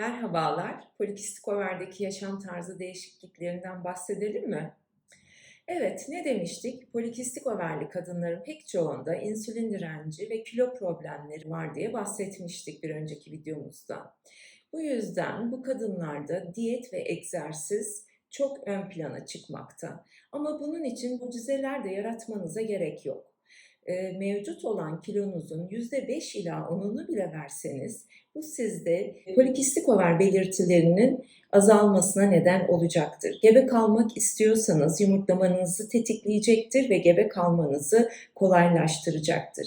Merhabalar, polikistik overdeki yaşam tarzı değişikliklerinden bahsedelim mi? Evet, ne demiştik? Polikistik overli kadınların pek çoğunda insülin direnci ve kilo problemleri var diye bahsetmiştik bir önceki videomuzda. Bu yüzden bu kadınlarda diyet ve egzersiz çok ön plana çıkmakta. Ama bunun için mucizeler de yaratmanıza gerek yok. Ee, mevcut olan kilonuzun %5 ila 10'unu bile verseniz bu sizde polikistik over belirtilerinin azalmasına neden olacaktır. Gebe kalmak istiyorsanız yumurtlamanızı tetikleyecektir ve gebe kalmanızı kolaylaştıracaktır.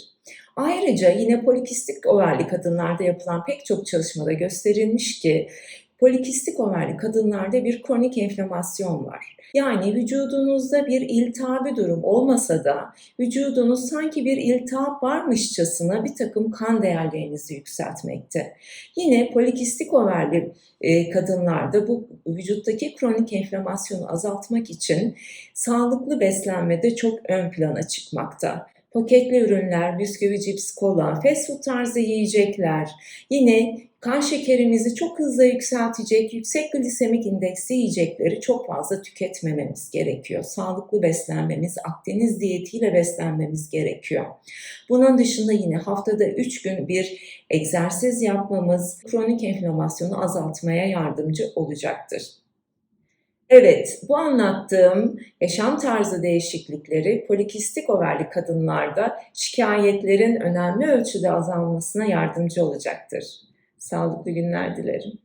Ayrıca yine polikistik overli kadınlarda yapılan pek çok çalışmada gösterilmiş ki polikistik overli kadınlarda bir kronik enflamasyon var. Yani vücudunuzda bir iltihabi durum olmasa da vücudunuz sanki bir iltihap varmışçasına bir takım kan değerlerinizi yükseltmekte. Yine polikistik overli e, kadınlarda bu vücuttaki kronik enflamasyonu azaltmak için sağlıklı beslenmede çok ön plana çıkmakta paketli ürünler, bisküvi, cips, kola, fast food tarzı yiyecekler, yine kan şekerimizi çok hızlı yükseltecek yüksek glisemik indeksli yiyecekleri çok fazla tüketmememiz gerekiyor. Sağlıklı beslenmemiz, Akdeniz diyetiyle beslenmemiz gerekiyor. Bunun dışında yine haftada 3 gün bir egzersiz yapmamız kronik enflamasyonu azaltmaya yardımcı olacaktır. Evet, bu anlattığım yaşam tarzı değişiklikleri polikistik overli kadınlarda şikayetlerin önemli ölçüde azalmasına yardımcı olacaktır. Sağlıklı günler dilerim.